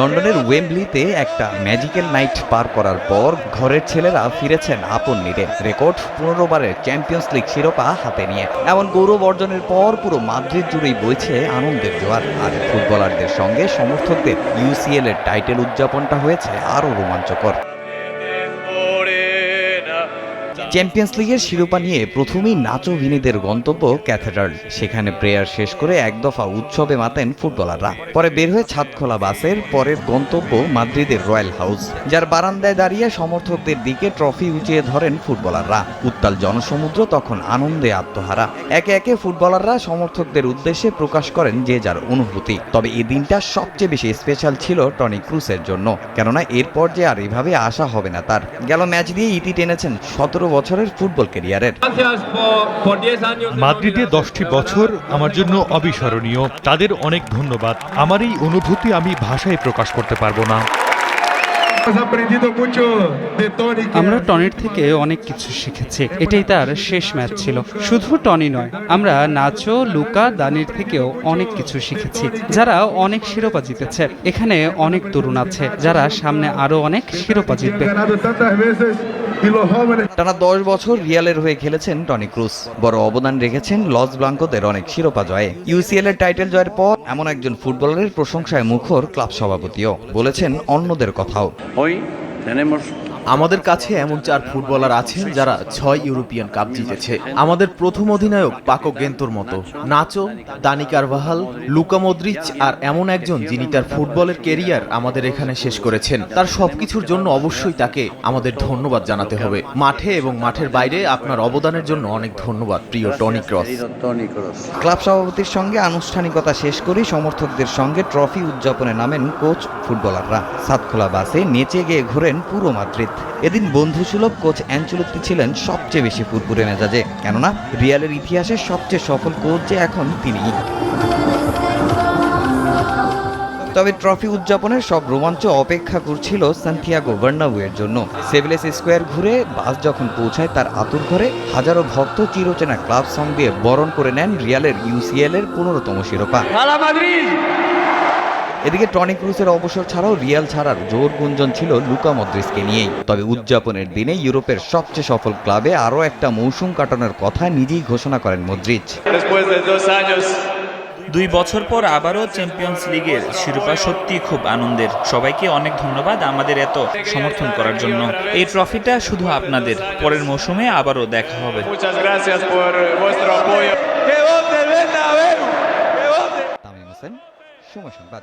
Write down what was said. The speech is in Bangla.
লন্ডনের ওয়েম্বলিতে একটা ম্যাজিক্যাল নাইট পার করার পর ঘরের ছেলেরা ফিরেছেন আপন নিরে রেকর্ড পনেরো বারের চ্যাম্পিয়ন্স লিগ শিরোপা হাতে নিয়ে। এমন গৌরব অর্জনের পর পুরো মাদ্রিদ জুড়েই বইছে আনন্দের জোয়ার। আর ফুটবলারদের সঙ্গে সমর্থকদের ইউসিএল এর টাইটেল উদযাপনটা হয়েছে আরও রোমাঞ্চকর। চ্যাম্পিয়ন্স লিগের শিরোপা নিয়ে প্রথমেই নাচো ভিনিদের গন্তব্য ক্যাথেড্রাল। সেখানে প্রেয়ার শেষ করে এক দফা উৎসবে মাতেন ফুটবলাররা। পরে বের হয়ে ছাদখোলা বাসের পরের গন্তব্য মাদ্রিদের রয়্যাল হাউস, যার বারান্দায় দাঁড়িয়ে সমর্থকদের দিকে ট্রফি উঁচিয়ে ধরেন ফুটবলাররা। উত্তাল জনসমুদ্র তখন আনন্দে আত্মহারা। একে একে ফুটবলাররা সমর্থকদের উদ্দেশ্যে প্রকাশ করেন যে যার অনুভূতি। তবে এই দিনটা সবচেয়ে বেশি স্পেশাল ছিল টনি ক্রুসের জন্য, কেননা এরপর যে আর এভাবে আসা হবে না তার। গেল ম্যাচ দিয়ে ইতি টেনেছেন সতেরো বছরের ফুটবল ক্যারিয়ারের। Gracias por, por 10 años. de মাদ্রিদে দশটি বছর আমার জন্য অবিস্মরণীয়। তাদের অনেক ধন্যবাদ। আমার এই অনুভূতি আমি ভাষায় প্রকাশ করতে পারব না। আমরা টনির থেকে অনেক কিছু শিখেছি। এটাই তার শেষ ম্যাচ ছিল। শুধু টনি নয় আমরা নাচো লুকা দানির থেকেও অনেক কিছু শিখেছি। যারা অনেক শিরোপা জিতেছে এখানে অনেক তরুণ আছে যারা সামনে আরও অনেক শিরোপা জিতবে। Jóvenes টানা দশ বছর রিয়ালের হয়ে খেলেছেন টনি ক্রুস বড় অবদান রেখেছেন লস ব্লাঙ্কোদের অনেক শিরোপা জয়ে। ইউসিএল এর টাইটেল জয়ের পর এমন একজন ফুটবলারের প্রশংসায় মুখর ক্লাব সভাপতিও বলেছেন অন্যদের কথাও। আমাদের কাছে এমন চার ফুটবলার আছেন যারা ছয় ইউরোপিয়ান কাপ জিতেছে। আমাদের প্রথম অধিনায়ক পাকো গেন্তোর মতো। Nacho, Dani Carvajal, Luka Modric আর এমন একজন যিনি তার ফুটবলের কেরিয়ার আমাদের এখানে শেষ করেছেন। তার সবকিছুর জন্য অবশ্যই তাকে আমাদের ধন্যবাদ জানাতে হবে। মাঠে এবং মাঠের বাইরে আপনার অবদানের জন্য অনেক ধন্যবাদ, প্রিয় টনি ক্রস। ক্লাব সভাপতির সঙ্গে আনুষ্ঠানিকতা শেষ করে সমর্থকদের সঙ্গে ট্রফি উদযাপনে নামেন কোচ ফুটবলাররা। সাতখোলা বাসে নেচে গিয়ে ঘোরেন পুরো মাদ্রিদ। এদিন বন্ধুসুলভ কোচ অ্যাঞ্চলত্তি ছিলেন সবচেয়ে বেশি ফুরফুরে মেজাজে। কেননা, রিয়ালের ইতিহাসে সবচেয়ে সফল কোচ যে এখন তিনিই তবে ট্রফি উদযাপনের সব রোমাঞ্চ অপেক্ষা করছিল সান্তিয়াগো বার্নাবুয়ের জন্য। সেভিলেস স্কোয়ার ঘুরে বাস যখন পৌঁছায়, তার আতুর ঘরে হাজারো ভক্ত চিরচেনা ক্লাব সং দিয়ে বরণ করে নেন রিয়ালের ইউসিএল এর পনেরোতম শিরোপা। এদিকে টনি ক্রুসের অবসর ছাড়াও রিয়াল ছাড়ার জোর গুঞ্জন ছিল লুকা মদ্রিসকে নিয়েই। তবে উদযাপনের দিনে ইউরোপের সবচেয়ে সফল ক্লাবে আরও একটা মৌসুম কাটানোর কথা নিজেই ঘোষণা করেন años দুই বছর পর আবারও চ্যাম্পিয়ন্স লিগের শিরোপা সত্যি খুব আনন্দের। সবাইকে অনেক ধন্যবাদ আমাদের এত সমর্থন করার জন্য। এই ট্রফিটা শুধু আপনাদের পরের মৌসুমে আবারও দেখা হবে। সময় সংবাদ।